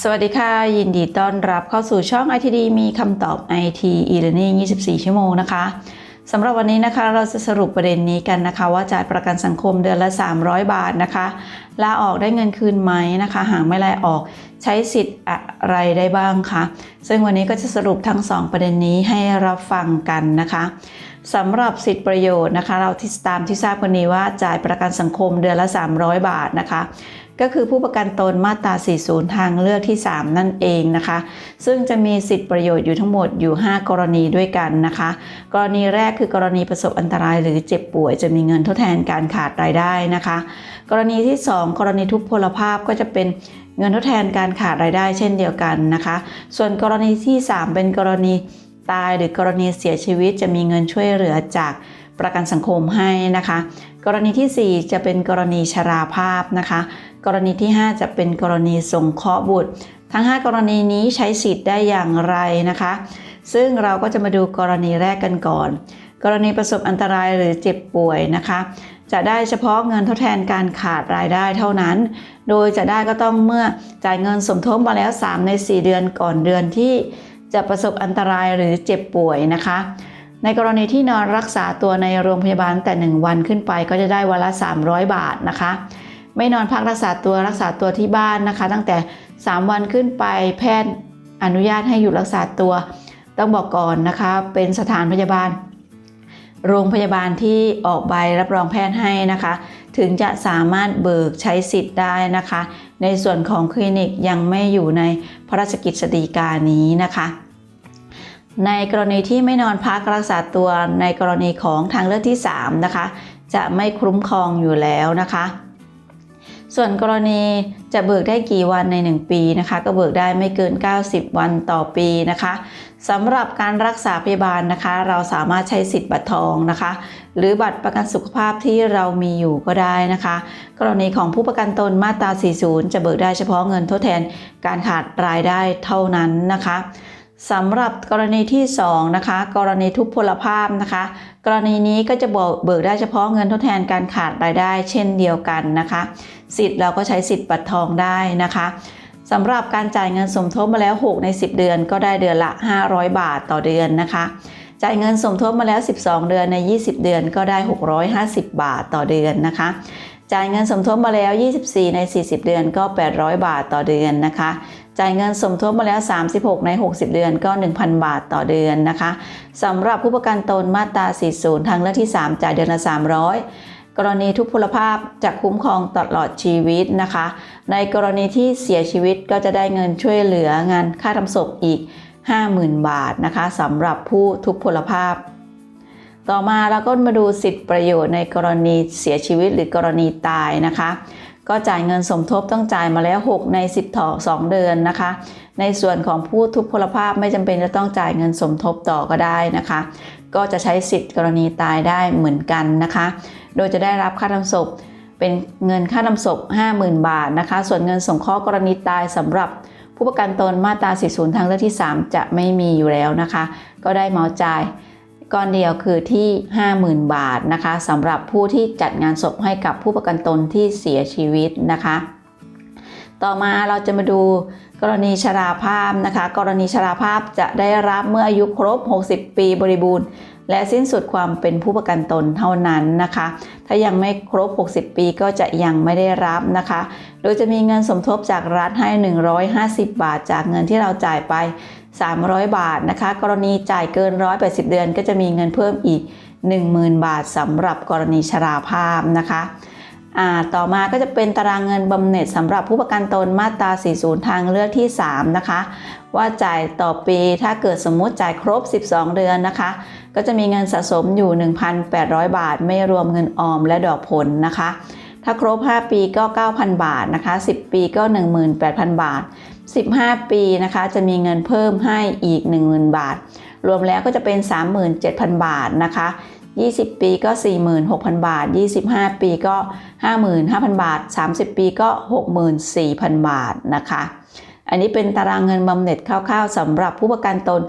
สวัสดีค่ะ ยินดีต้อนรับเข้าสู่ช่อง ITD มีคำตอบ IT e-learning 24 ชั่วโมงนะคะสำหรับวันนี้นะคะเราจะสรุปประเด็นนี้กันนะคะ ว่าจ่ายประกันสังคมเดือนละ 300 บาทนะคะลาออกได้เงินคืนไหมนะคะ หากไม่ลาออกใช้สิทธิ์อะไรได้บ้างคะซึ่งวันนี้ก็จะสรุปทั้ง 2 ประเด็นนี้ให้รับฟังกันนะคะสำหรับสิทธิประโยชน์นะคะ เราที่ตามที่ทราบกันนี้ว่าจ่ายประกันสังคมเดือนละ 300 บาทนะคะ ก็คือผู้ประกันตนมาตรา 40 ทางเลือกที่ 3 นั่นเองนะคะ ซึ่งจะมีสิทธิประโยชน์อยู่ทั้งหมดอยู่ 5 กรณีด้วยกันนะคะ กรณีแรกคือกรณีประสบอันตรายหรือเจ็บป่วย จะมีเงินทดแทนการขาดรายได้นะคะ กรณีที่ 2 กรณีทุพพลภาพก็จะเป็นเงินทดแทนการขาดรายได้เช่นเดียวกันนะคะ ส่วนกรณีที่ 3 เป็นกรณีตายหรือกรณีเสียชีวิตจะมีเงินช่วยเหลือจากประกันสังคมให้นะคะ กรณีที่ 4 จะเป็นกรณีชราภาพนะคะ กรณีที่ 5 จะเป็นกรณีสงเคราะห์บุตร ทั้ง 5 กรณีนี้ใช้สิทธิ์ได้อย่างไรนะคะ ซึ่งเราก็จะมาดูกรณีแรกกันก่อน กรณีประสบอันตรายหรือเจ็บป่วยนะคะ จะได้เฉพาะเงินทดแทนการขาดรายได้เท่านั้น โดยจะได้ก็ต้องเมื่อจ่ายเงินสมทบมาแล้ว 3 ใน 4 เดือนก่อนเดือนที่จะประสบอันตรายหรือเจ็บป่วยนะคะ ในกรณีที่นอนรักษาตัวในโรงพยาบาลแต่ 1 วันขึ้นไปก็จะได้วันละ 300 บาทนะคะ ไม่นอนพักรักษาตัวรักษาตัวที่บ้านนะคะ ตั้งแต่ 3 วันขึ้นไปแพทย์อนุญาตให้อยู่รักษาตัว ต้องบอกก่อนนะคะ เป็นสถานพยาบาล โรงพยาบาลที่ออกใบรับรองแพทย์ให้นะคะ ถึงจะสามารถเบิกใช้สิทธิ์ได้นะคะ ในส่วนของคลินิกยังไม่อยู่ในพระราชกิจสีกานี้นะคะในกรณีที่ไม่นอนพักรักษาตัวในกรณีของทางเลือกที่ 3 นะคะ จะไม่คุ้มครองอยู่แล้วนะคะ ส่วนกรณีจะเบิกได้กี่วันใน 1 ปีนะคะ ก็เบิกได้ไม่เกิน 90 วันต่อปีนะคะสำหรับการรักษาพยาบาลนะคะ เราสามารถใช้สิทธิ์บัตรทองนะคะ หรือบัตรประกันสุขภาพที่เรามีอยู่ก็ได้นะคะ กรณีของผู้ประกันตนมาตรา 40 จะเบิกได้เฉพาะเงินทดแทนการขาดรายได้เท่านั้นนะคะ สำหรับกรณีที่2นะคะกรณีทุพพลภาพนะคะ กรณีนี้ก็จะเบิกได้เฉพาะเงินทดแทนการขาดรายได้ เช่นเดียวกันนะคะ สิทธิ์เราก็ใช้สิทธิ์บัตรทองได้นะคะสำหรับการจ่ายเงินสมทบมาแล้ว 6 ใน 10 เดือน ก็ได้เดือนละ 500 บาทต่อเดือนนะคะ จ่ายเงินสมทบมาแล้ว 12 เดือนใน 20 เดือนก็ได้ 650 บาทต่อเดือนนะคะ จ่ายเงินสมทบมาแล้ว 24 ใน 40 เดือนก็ 800 บาทต่อเดือนนะคะ จ่ายเงินสมทบมาแล้ว 36 ใน 60 เดือนก็ 1,000 บาทต่อเดือนนะคะสำหรับผู้ประกันตนมาตรา 40 ทางเลือกที่ 3 จ่ายเดือนละ 300 กรณีทุพพลภาพจะคุ้มครองตลอดชีวิตนะคะ ในกรณีที่เสียชีวิตก็จะได้เงินช่วยเหลืองานค่าทำศพอีก 50,000 บาทนะคะสำหรับผู้ทุพพลภาพ ต่อมาเราก็มาดูสิทธิประโยชน์ในกรณีเสียชีวิตหรือกรณีตายนะคะ ก็จ่ายเงินสมทบต้องจ่ายมาแล้ว 6 ใน 10ต่อ2เดือนนะคะ ในส่วนของผู้ทุพพลภาพไม่จำเป็นจะต้องจ่ายเงินสมทบต่อก็ได้นะคะ ก็จะใช้สิทธิ์กรณีตายได้เหมือนกันนะคะ โดยจะได้รับค่าทำศพเป็นเงินค่าทำศพ 50,000 บาทนะคะ ส่วนเงินสงเคราะห์กรณีตายสำหรับผู้ประกันตนมาตรา 40 ทางเลือกที่ 3 จะไม่มีอยู่แล้วนะคะ ก็ได้เมาจ่าย ก้อนเดียวคือที่ 50,000 บาทนะคะสำหรับผู้ที่จัดงานศพให้กับผู้ประกันตนที่เสียชีวิตนะคะ ต่อมาเราจะมาดู กรณีชราภาพนะคะ กรณีชราภาพจะได้รับเมื่ออายุครบ 60 ปีบริบูรณ์ และสิ้นสุดความเป็นผู้ประกันตนเท่านั้นนะคะ ถ้ายังไม่ครบ 60 ปีก็จะยังไม่ได้รับนะคะ โดยจะมีเงินสมทบจากรัฐให้ 150 บาทจากเงินที่เราจ่ายไป 300 บาทนะคะ กรณีจ่ายเกิน 180 เดือน ก็จะมีเงินเพิ่มอีก 10,000 บาทสำหรับกรณีชราภาพนะคะ ต่อมาก็จะเป็นตารางเงินบำเหน็จสำหรับผู้ประกันตนมาตรา 40 ทางเลือกที่ 3 นะคะ ว่าจ่ายต่อปีถ้าเกิดสมมุติจ่ายครบ 12 เดือนนะคะ ก็จะมีเงินสะสมอยู่ 1,800 บาท ไม่รวมเงินออมและดอกผลนะคะ ถ้าครบ 5 ปีก็ 9,000 บาทนะคะ 10 ปีก็ 18,000 บาท 15 ปีนะคะจะมีเงินเพิ่มให้อีก 10,000 บาท รวมแล้วก็จะเป็น 37,000 บาทนะคะ 20 ปีก็ 46,000 บาท 25 ปีก็ 55,000 บาท 30 ปีก็ 64,000 บาทนะคะ อันนี้เป็นตารางเงินบำเหน็จคร่าวๆสำหรับผู้ประกันตน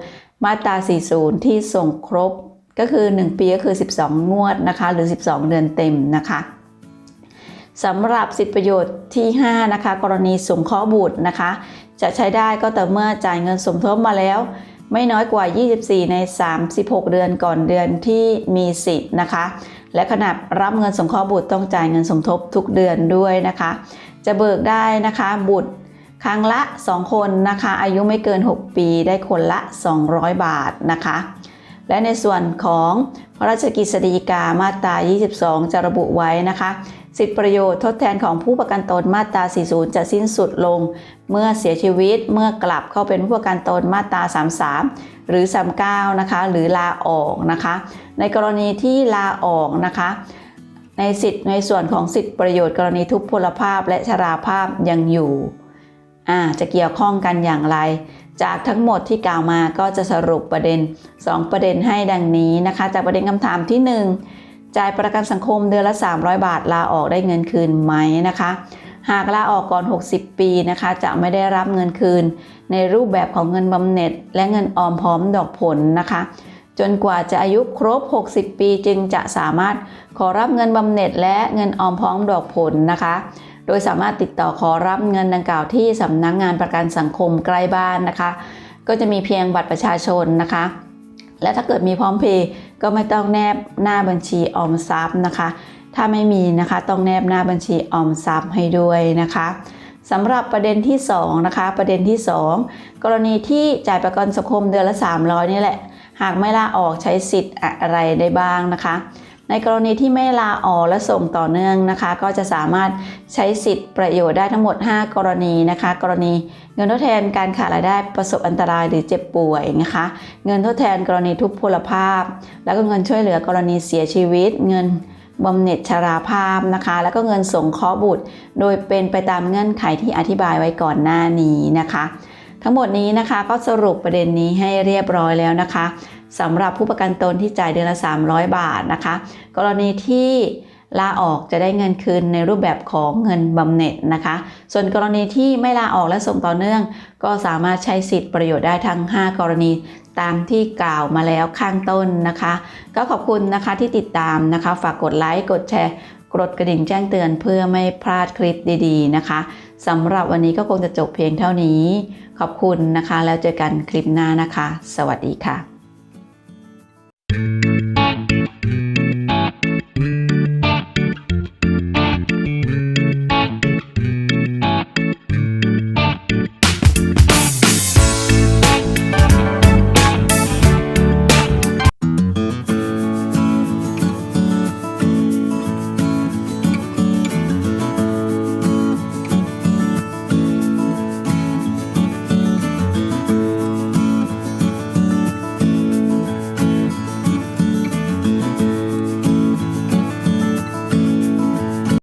มาตรา 40 ที่ส่งครบก็คือ 1 ปีก็คือ 12 งวดนะคะ หรือ 12 เดือนเต็มนะคะสำหรับสิทธิประโยชน์ที่ 5 นะคะ กรณีสงเคราะห์บุตรนะคะ จะใช้ได้ก็แต่เมื่อจ่ายเงินสมทบมาแล้ว ไม่น้อยกว่า 24 ใน 36 เดือนก่อนเดือนที่มีสิทธิ์นะคะ และขณะรับเงินสงเคราะห์บุตรต้องจ่ายเงินสมทบทุกเดือนด้วยนะคะ จะเบิกได้นะคะบุตรครั้งละ 2 คนนะคะ อายุไม่เกิน 6 ปีได้คนละ 200 บาทนะคะ และในส่วนของพระราชกฤษฎีกามาตรา 22 จะระบุไว้นะคะ สิทธิประโยชน์ทดแทนของผู้ประกันตนมาตรา 40 จะสิ้นสุดลง เมื่อเสียชีวิตเมื่อกลับเข้าเป็นผู้ประกันตนมาตรา 33 หรือ 39 นะคะ หรือลาออกนะคะ ในกรณีที่ลาออกนะคะ ในสิทธิ์ในส่วนของสิทธิประโยชน์กรณีทุพพลภาพและชราภาพยังอยู่อ่าจะเกี่ยวข้องกันอย่างไร จากทั้งหมดที่กล่าวมาก็จะสรุปประเด็น 2 ประเด็นให้ดังนี้นะคะ จากประเด็นคำถามที่ 1 จ่ายประกันสังคมเดือนละ 300 บาทลาออกได้เงินคืนไหมนะคะ หากลาออกก่อน 60 ปีนะคะ จะไม่ได้รับเงินคืน ในรูปแบบของเงินบำเหน็จ และเงินออมพร้อมดอกผลนะคะ จนกว่าจะอายุครบ 60 ปีจึงจะสามารถขอรับเงินบำเหน็จและเงินออมพร้อมดอกผลนะคะ โดยสามารถติดต่อขอรับเงินดังกล่าวที่สำนักงงานประกันสังคมใกล้บ้านนะคะ ก็จะมีเพียงบัตรประชาชนนะคะและถ้าเกิดมีพร้อมเพย์ ก็ไม่ต้องแนบหน้าบัญชีออมทรัพย์นะคะ ถ้าไม่มีนะคะต้องแนบหน้าบัญชีออมทรัพย์ให้ด้วยนะคะสำหรับประเด็นที่2นะคะประเด็นที่ 2 กรณีที่จ่ายประกันสังคมเดือนละ 300 นี่แหละ หากไม่ลาออกใช้สิทธิ์อะไรได้บ้างนะคะ ในกรณีที่ไม่ลาออกและส่งต่อเนื่องนะคะ ก็จะสามารถใช้สิทธิ์ประโยชน์ได้ทั้งหมด 5 กรณีนะคะ กรณีเงินทดแทนการขาดรายได้ประสบอันตรายหรือเจ็บป่วยนะคะ เงินทดแทนกรณีทุพพลภาพ แล้วก็เงินช่วยเหลือกรณีเสียชีวิต เงินบำเหน็จชราภาพนะคะ แล้วก็เงินสงเคราะห์บุตร โดยเป็นไปตามเงื่อนไขที่อธิบายไว้ก่อนหน้านี้นะคะ ทั้งหมดนี้นะคะก็สรุปประเด็นนี้ให้เรียบร้อยแล้วนะคะ สำหรับผู้ประกันตนที่จ่ายเดือนละ 300 บาทนะคะ กรณีที่ลาออกจะได้เงินคืนในรูปแบบของเงินบำเหน็จนะคะ ส่วนกรณีที่ไม่ลาออกและส่งต่อเนื่อง ก็สามารถใช้สิทธิประโยชน์ได้ทั้ง 5 กรณีตามที่กล่าวมาแล้วข้างต้นนะคะ ก็ขอบคุณนะคะที่ติดตามนะคะ ฝากกดไลค์ กดแชร์ กดกระดิ่งแจ้งเตือนเพื่อไม่พลาดคลิปดีๆนะคะสำหรับวันนี้ก็คงจะจบเพียงเท่านี้ ขอบคุณนะคะ แล้วเจอกันคลิปหน้านะคะ สวัสดีค่ะ